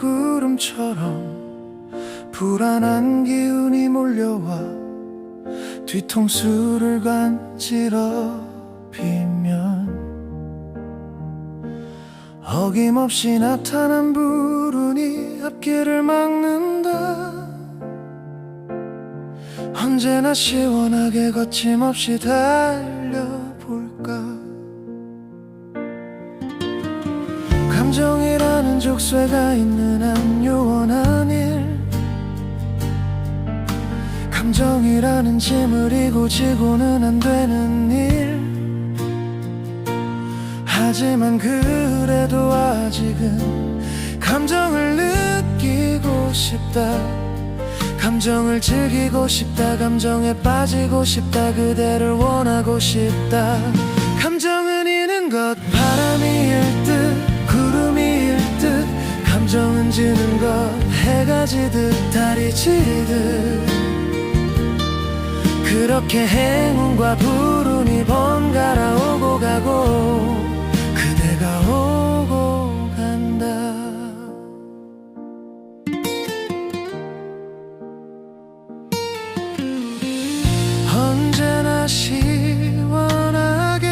비구름처럼 불안한 기운이 몰려와 뒤통수를 간지러 비면 어김없이 나타난 불운이 앞길을 막는다. 언제나 시원하게 거침없이 달려볼까? 감정 족쇄가 있는 한 요원한 일 감정이라는 짐을 이고 지고는 안 되는 일. 하지만 그래도 아직은 감정을 느끼고 싶다. 감정을 즐기고 싶다. 감정에 빠지고 싶다. 그대를 원하고 싶다 해가 지듯 달이 지듯 그렇게 행운과 불운이 번갈아 오고 가고 그대가 오고 간다. 언제나 시원하게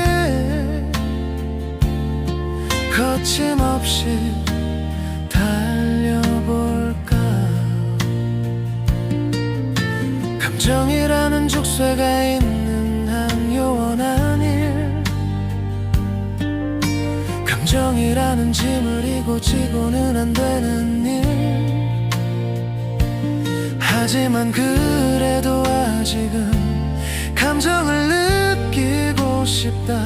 거침없이 정이라는 족쇄가 있는 한 요원한 일 감정이라는 짐을 이고 지고는 안 되는 일. 하지만 그래도 아직은 감정을 느끼고 싶다.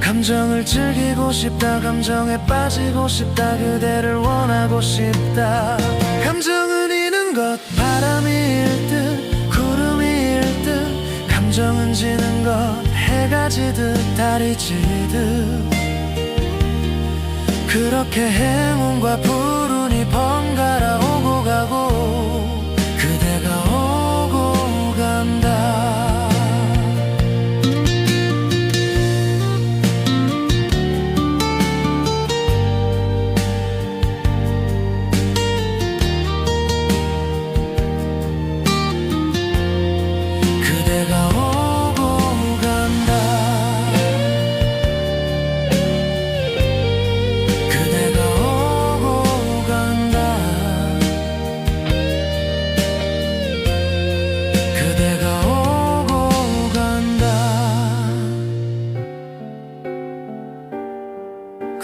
감정을 즐기고 싶다. 감정에 빠지고 싶다. 그대를 원하고 싶다. 감정은 이는 것 바람이 일듯 지듯 달이 지듯 그렇게 행운과 불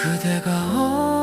그대가